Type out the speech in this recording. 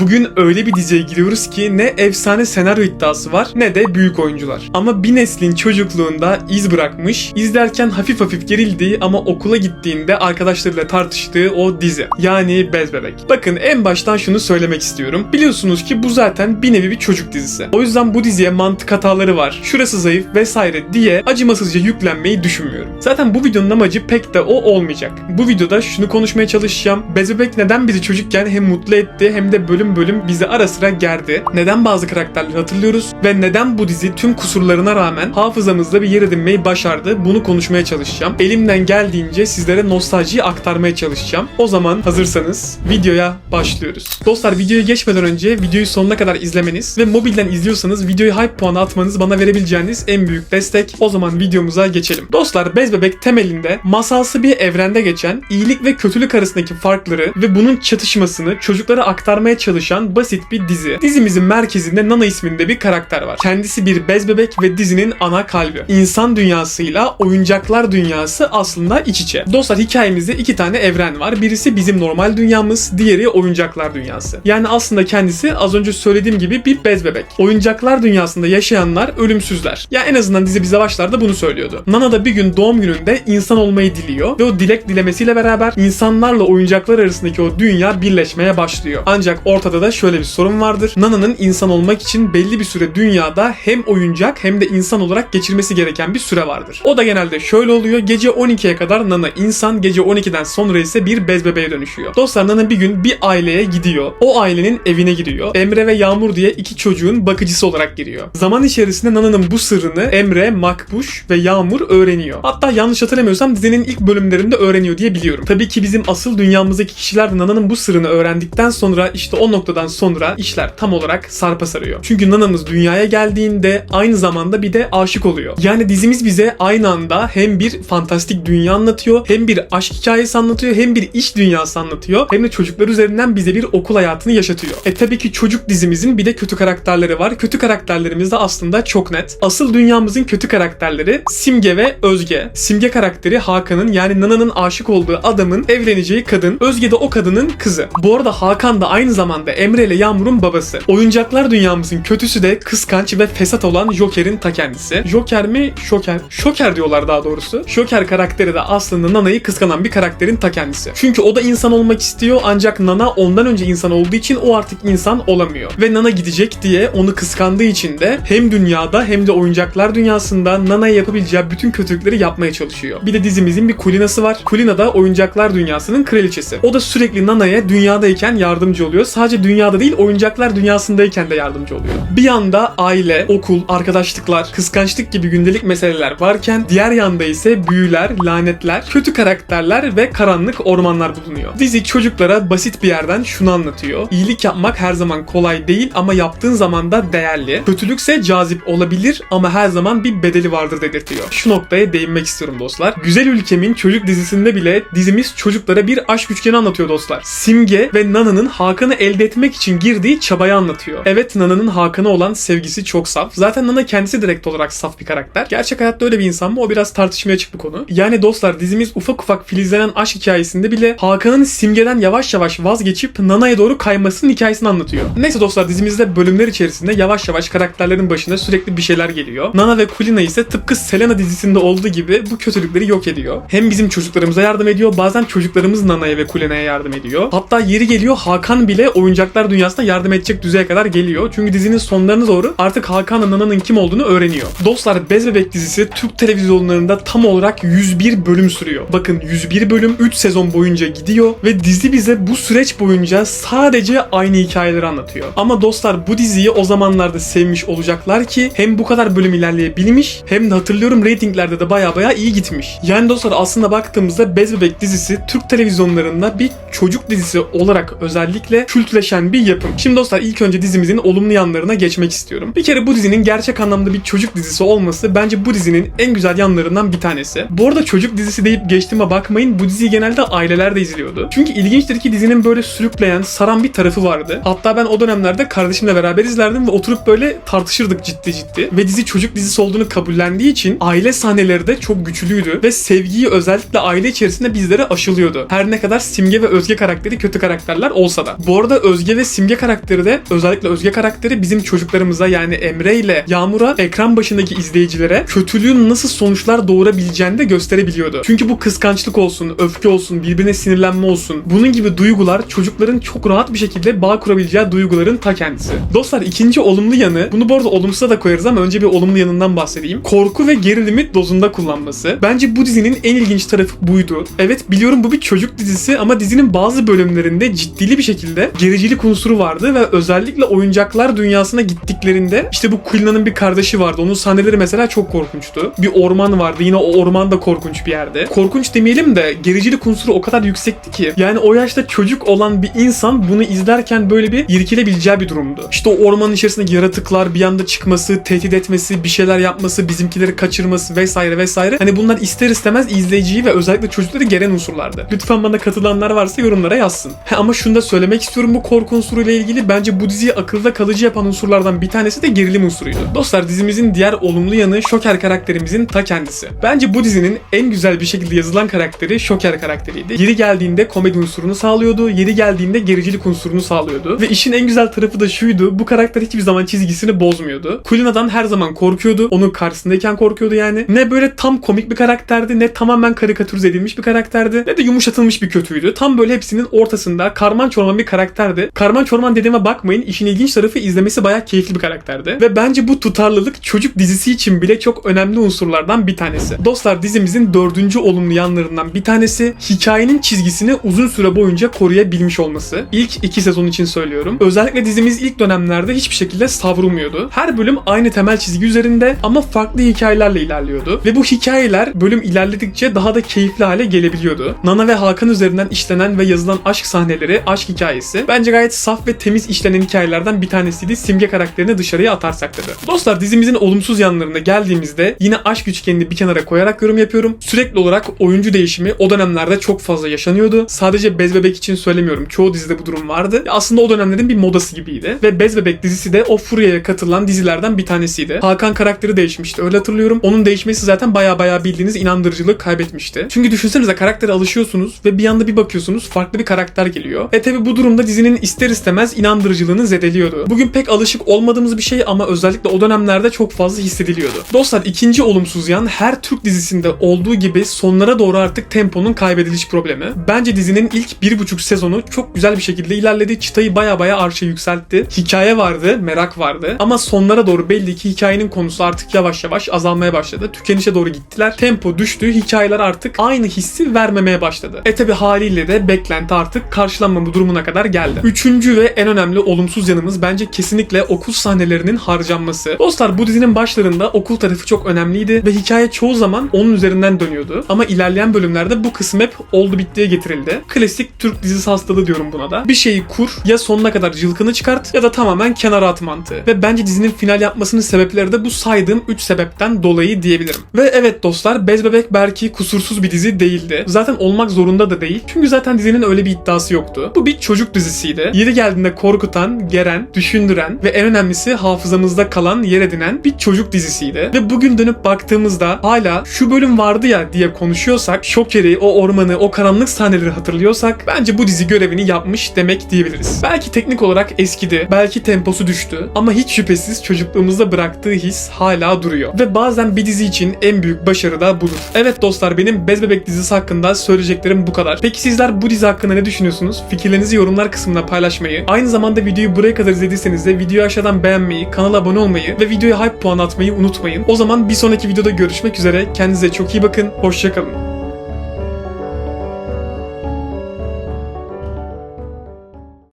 Bugün öyle bir diziye giriyoruz ki ne efsane senaryo iddiası var ne de büyük oyuncular. Ama bir neslin çocukluğunda iz bırakmış, izlerken hafif hafif gerildiği ama okula gittiğinde arkadaşlarıyla tartıştığı o dizi. Yani Bez Bebek. Bakın en baştan şunu söylemek istiyorum. Biliyorsunuz ki bu zaten bir nevi bir çocuk dizisi. O yüzden bu diziye mantık hataları var, şurası zayıf vesaire diye acımasızca yüklenmeyi düşünmüyorum. Zaten bu videonun amacı pek de o olmayacak. Bu videoda şunu konuşmaya çalışacağım. Bez Bebek neden bizi çocukken hem mutlu etti hem de bölüm bölüm bizi ara sıra gerdi? Neden bazı karakterleri hatırlıyoruz? Ve neden bu dizi tüm kusurlarına rağmen hafızamızda bir yer edinmeyi başardı? Bunu konuşmaya çalışacağım. Elimden geldiğince sizlere nostaljiyi aktarmaya çalışacağım. O zaman hazırsanız videoya başlıyoruz. Dostlar videoya geçmeden önce videoyu sonuna kadar izlemeniz ve mobilden izliyorsanız videoyu hype puanı atmanız bana verebileceğiniz en büyük destek. O zaman videomuza geçelim. Dostlar Bez Bebek temelinde masalsı bir evrende geçen iyilik ve kötülük arasındaki farkları ve bunun çatışmasını çocuklara aktarmaya çalışan basit bir dizi. Dizimizin merkezinde Nana isminde bir karakter var. Kendisi bir bez bebek ve dizinin ana kalbi. İnsan dünyasıyla oyuncaklar dünyası aslında iç içe. Dostlar hikayemizde iki tane evren var. Birisi bizim normal dünyamız, diğeri oyuncaklar dünyası. Yani aslında kendisi az önce söylediğim gibi bir bez bebek. Oyuncaklar dünyasında yaşayanlar ölümsüzler. Ya en azından dizi bize başlarda bunu söylüyordu. Nana da bir gün doğum gününde insan olmayı diliyor ve o dilek dilemesiyle beraber insanlarla oyuncaklar arasındaki o dünya birleşmeye başlıyor. Ancak ortada da şöyle bir sorun vardır. Nana'nın insan olmak için belli bir süre dünyada hem oyuncak hem de insan olarak geçirmesi gereken bir süre vardır. O da genelde şöyle oluyor. Gece 12'ye kadar Nana insan, gece 12'den sonra ise bir bez bebeğe dönüşüyor. Dostlar Nana bir gün bir aileye gidiyor. O ailenin evine giriyor. Emre ve Yağmur diye iki çocuğun bakıcısı olarak giriyor. Zaman içerisinde Nana'nın bu sırrını Emre, Makbuş ve Yağmur öğreniyor. Hatta yanlış hatırlamıyorsam dizinin ilk bölümlerinde öğreniyor diye biliyorum. Tabii ki bizim asıl dünyamızdaki kişiler Nana'nın bu sırrını öğrendikten sonra işte o noktadan sonra işler tam olarak sarpa sarıyor. Çünkü Nana'mız dünyaya geldiğinde aynı zamanda bir de aşık oluyor. Yani dizimiz bize aynı anda hem bir fantastik dünya anlatıyor, hem bir aşk hikayesi anlatıyor, hem bir iş dünyası anlatıyor, hem de çocuklar üzerinden bize bir okul hayatını yaşatıyor. E tabii ki çocuk dizimizin bir de kötü karakterleri var. Kötü karakterlerimiz de aslında çok net. Asıl dünyamızın kötü karakterleri Simge ve Özge. Simge karakteri Hakan'ın yani Nana'nın aşık olduğu adamın evleneceği kadın. Özge de o kadının kızı. Bu arada Hakan da aynı zamanda Emre ile Yağmur'un babası. Oyuncaklar dünyamızın kötüsü de kıskanç ve fesat olan Joker'in ta kendisi. Joker mi? Şoker. Şoker diyorlar daha doğrusu. Şoker karakteri de aslında Nana'yı kıskanan bir karakterin ta kendisi. Çünkü o da insan olmak istiyor ancak Nana ondan önce insan olduğu için o artık insan olamıyor. Ve Nana gidecek diye onu kıskandığı için de hem dünyada hem de oyuncaklar dünyasında Nana'ya yapabileceği bütün kötülükleri yapmaya çalışıyor. Bir de dizimizin bir Kulina'sı var. Kulina da oyuncaklar dünyasının kraliçesi. O da sürekli Nana'ya dünyadayken yardımcı oluyor. Sadece dünyada değil oyuncaklar dünyasındayken de yardımcı oluyor. Bir yanda aile, okul, arkadaşlıklar, kıskançlık gibi gündelik meseleler varken diğer yanda ise büyüler, lanetler, kötü karakterler ve karanlık ormanlar bulunuyor. Dizi çocuklara basit bir yerden şunu anlatıyor. İyilik yapmak her zaman kolay değil ama yaptığın zaman da değerli. Kötülükse cazip olabilir ama her zaman bir bedeli vardır dedirtiyor. Şu noktaya değinmek istiyorum dostlar. Güzel Ülkem'in çocuk dizisinde bile dizimiz çocuklara bir aşk üçgeni anlatıyor dostlar. Simge ve Nana'nın Hakan'ı elde etmek için girdiği çabayı anlatıyor. Evet Nana'nın Hakan'a olan sevgisi çok saf. Zaten Nana kendisi direkt olarak saf bir karakter. Gerçek hayatta öyle bir insan mı? O biraz tartışmaya açık bir konu. Yani dostlar dizimiz ufak ufak filizlenen aşk hikayesinde bile Hakan'ın Simge'den yavaş yavaş vazgeçip Nana'ya doğru kaymasının hikayesini anlatıyor. Neyse dostlar dizimizde bölümler içerisinde yavaş yavaş karakterlerin başına sürekli bir şeyler geliyor. Nana ve Kulina ise tıpkı Selena dizisinde olduğu gibi bu kötülükleri yok ediyor. Hem bizim çocuklarımıza yardım ediyor bazen çocuklarımız Nana'ya ve Kulina'ya yardım ediyor. Hatta yeri geliyor Hakan bile oyuncaklar dünyasına yardım edecek düzeye kadar geliyor. Çünkü dizinin sonlarına doğru artık Hakan'la Nana'nın kim olduğunu öğreniyor. Dostlar Bez Bebek dizisi Türk televizyonlarında tam olarak 101 bölüm sürüyor. Bakın 101 bölüm 3 sezon boyunca gidiyor ve dizi bize bu süreç boyunca sadece aynı hikayeleri anlatıyor. Ama dostlar bu diziyi o zamanlarda sevmiş olacaklar ki hem bu kadar bölüm ilerleyebilmiş hem de hatırlıyorum reytinglerde de baya baya iyi gitmiş. Yani dostlar aslında baktığımızda Bez Bebek dizisi Türk televizyonlarında bir çocuk dizisi olarak özellikle kültleşen bir yapım. Şimdi dostlar ilk önce dizimizin olumlu yanlarına geçmek istiyorum. Bir kere bu dizinin gerçek anlamda bir çocuk dizisi olması bence bu dizinin en güzel yanlarından bir tanesi. Bu arada çocuk dizisi deyip geçtiğime bakmayın bu diziyi genelde aileler de izliyordu. Çünkü ilginçtir ki dizinin böyle sürükleyen, saran bir tarafı vardı. Hatta ben o dönemlerde kardeşimle beraber izlerdim ve oturup böyle tartışırdık ciddi ciddi. Ve dizi çocuk dizisi olduğunu kabullendiği için aile sahneleri de çok güçlüydü ve sevgiyi özellikle aile içerisinde bizlere aşılıyordu. Her ne kadar Simge ve Özge karakteri kötü karakterler olsa da. Bu arada Özge ve Simge karakteri de özellikle Özge karakteri bizim çocuklarımıza yani Emre ile Yağmur'a ekran başındaki izleyicilere kötülüğün nasıl sonuçlar doğurabileceğini de gösterebiliyordu. Çünkü bu kıskançlık olsun, öfke olsun, birbirine sinirlenme olsun. Bunun gibi duygular çocukların çok rahat bir şekilde bağ kurabileceği duyguların ta kendisi. Dostlar ikinci olumlu yanı, bunu bu arada olumsuza da koyarız ama önce bir olumlu yanından bahsedeyim. Korku ve gerilimi dozunda kullanması. Bence bu dizinin en ilginç tarafı buydu. Evet biliyorum bu bir çocuk dizisi ama dizinin bazı bölümlerinde ciddili bir şekilde gericilik unsuru vardı ve özellikle oyuncaklar dünyasına gittiklerinde işte bu Kulina'nın bir kardeşi vardı. Onun sahneleri mesela çok korkunçtu. Bir orman vardı. Yine o orman da korkunç bir yerde. Korkunç demeyelim de gericilik unsuru o kadar yüksekti ki. Yani o yaşta çocuk olan bir insan bunu izlerken böyle bir irkilebileceği bir durumdu. İşte o ormanın içerisinde yaratıklar bir anda çıkması, tehdit etmesi, bir şeyler yapması, bizimkileri kaçırması vesaire vesaire. Hani bunlar ister istemez izleyiciyi ve özellikle çocukları geren unsurlardı. Lütfen bana katılanlar varsa yorumlara yazsın. He, ama şunu da söylemek istiyorum bu korku unsuruyla ilgili. Bence bu diziyi akılda kalıcı yapan unsurlardan bir tanesi de gerilim unsuruydu. Dostlar dizimizin diğer olumlu yanı Şoker karakterimizin ta kendisi. Bence bu dizinin en güzel bir şekilde yazılan karakteri Şoker karakteriydi. Yeri geldiğinde komedi unsurunu sağlıyordu, yeri geldiğinde gericilik unsurunu sağlıyordu. Ve işin en güzel tarafı da şuydu, bu karakter hiçbir zaman çizgisini bozmuyordu. Kulina'dan her zaman korkuyordu, onun karşısındayken korkuyordu yani. Ne böyle tam komik bir karakterdi, ne tamamen karikatürize edilmiş bir karakterdi, ne de yumuşatılmış bir kötüydü. Tam böyle hepsinin ortasında karman çorman bir karakterdi. Karman çorman dediğime bakmayın, işin ilginç tarafı izlemesi bayağı keyifli bir karakterdi. Ve bence bu tutarlılık çocuk dizisi için bile çok önemli unsurlardan bir tanesi. Dostlar dizimizin dördüncü olumlu yanlarından bir tanesi hikayenin çizgisini uzun süre boyunca koruyabilmiş olması. İlk iki sezon için söylüyorum. Özellikle dizimiz ilk dönemlerde hiçbir şekilde savrulmuyordu. Her bölüm aynı temel çizgi üzerinde ama farklı hikayelerle ilerliyordu. Ve bu hikayeler bölüm ilerledikçe daha da keyifli hale gelebiliyordu. Nana ve Hakan üzerinden işlenen ve yazılan aşk sahneleri, aşk hikayesi bence gayet saf ve temiz işlenen hikayelerden bir tanesiydi. Simge karakterini dışarıya atarsak tabii. Dostlar dizimizin olumsuz yanlarına geldiğimizde yine aşk üçgenini bir kenara koyarak yorum yapıyorum. Sürekli olarak oyuncu değişimi o dönemlerde çok fazla yaşanıyordu. Sadece Bez Bebek için söylemiyorum. Çoğu dizide bu durum vardı. Aslında o dönemlerin bir modası gibiydi. Ve Bez Bebek dizisi de o furyaya katılan dizilerden bir tanesiydi. Hakan karakteri değişmişti. Öyle hatırlıyorum. Onun değişmesi zaten baya baya bildiğiniz inandırıcılığı kaybetmişti. Çünkü düşünsenize karaktere alışıyorsunuz ve bir anda bir bakıyorsunuz farklı bir karakter geliyor. E tabi bu durumda dizinin ister istemez inandırıcılığını zedeliyordu. Bugün pek alışık olmadığımız bir şey ama özellikle o dönemlerde çok fazla hissediliyordu. Dostlar ikinci olumsuz yan her Türk dizisinde olduğu gibi sonlara doğru artık temponun kaybediliş problemi. Bence dizinin ilk bir buçuk sezonu çok güzel bir şekilde ilerledi. Çıtayı baya baya arşa yükseltti. Hikaye vardı, merak vardı. Ama sonlara doğru belli ki hikayenin konusu artık yavaş yavaş azalmaya başladı. Tükenişe doğru gittiler. Tempo düştü. Hikayeler artık aynı hissi vermemeye başladı. E tabi haliyle de beklenti artık karşılanmama durumuna kadar geldi. Üçüncü ve en önemli olumsuz yanımız bence kesinlikle okul sahnelerinin harcanması. Dostlar bu dizinin başlarında okul tarafı çok önemliydi ve hikaye çoğu zaman onun üzerinden dönüyordu. Ama ilerleyen bölümlerde bu kısım hep oldu bittiye getirildi. Klasik Türk dizisi hastalığı diyorum buna da. Bir şeyi kur ya sonuna kadar cılkını çıkart ya da tamamen kenara at mantığı. Ve bence dizinin final yapmasının sebepleri de bu saydığım 3 sebepten dolayı diyebilirim. Ve evet dostlar Bez Bebek belki kusursuz bir dizi değildi. Zaten olmak zorunda da değil. Çünkü zaten dizinin öyle bir iddiası yoktu. Bu bir çocuk dizisiydi. Yeri geldiğinde korkutan, geren, düşündüren ve en önemlisi hafızamızda kalan, yer edinen bir çocuk dizisiydi. Ve bugün dönüp baktığımızda hala şu bölüm vardı ya diye konuşuyorsak, Şoker'i, o ormanı, o karanlık sahneleri hatırlıyorsak bence bu dizi görevini yapmış demek diyebiliriz. Belki teknik olarak eskidi, belki temposu düştü ama hiç şüphesiz çocukluğumuzda bıraktığı his hala duruyor. Ve bazen bir dizi için en büyük başarı da budur. Evet dostlar benim Bez Bebek dizisi hakkında söyleyeceklerim bu kadar. Peki sizler bu dizi hakkında ne düşünüyorsunuz? Fikirlerinizi yorumlar kısmına paylaşmayı, aynı zamanda videoyu buraya kadar izlediyseniz de videoyu aşağıdan beğenmeyi, kanala abone olmayı ve videoya hype puan atmayı unutmayın. O zaman bir sonraki videoda görüşmek üzere. Kendinize çok iyi bakın. Hoşçakalın.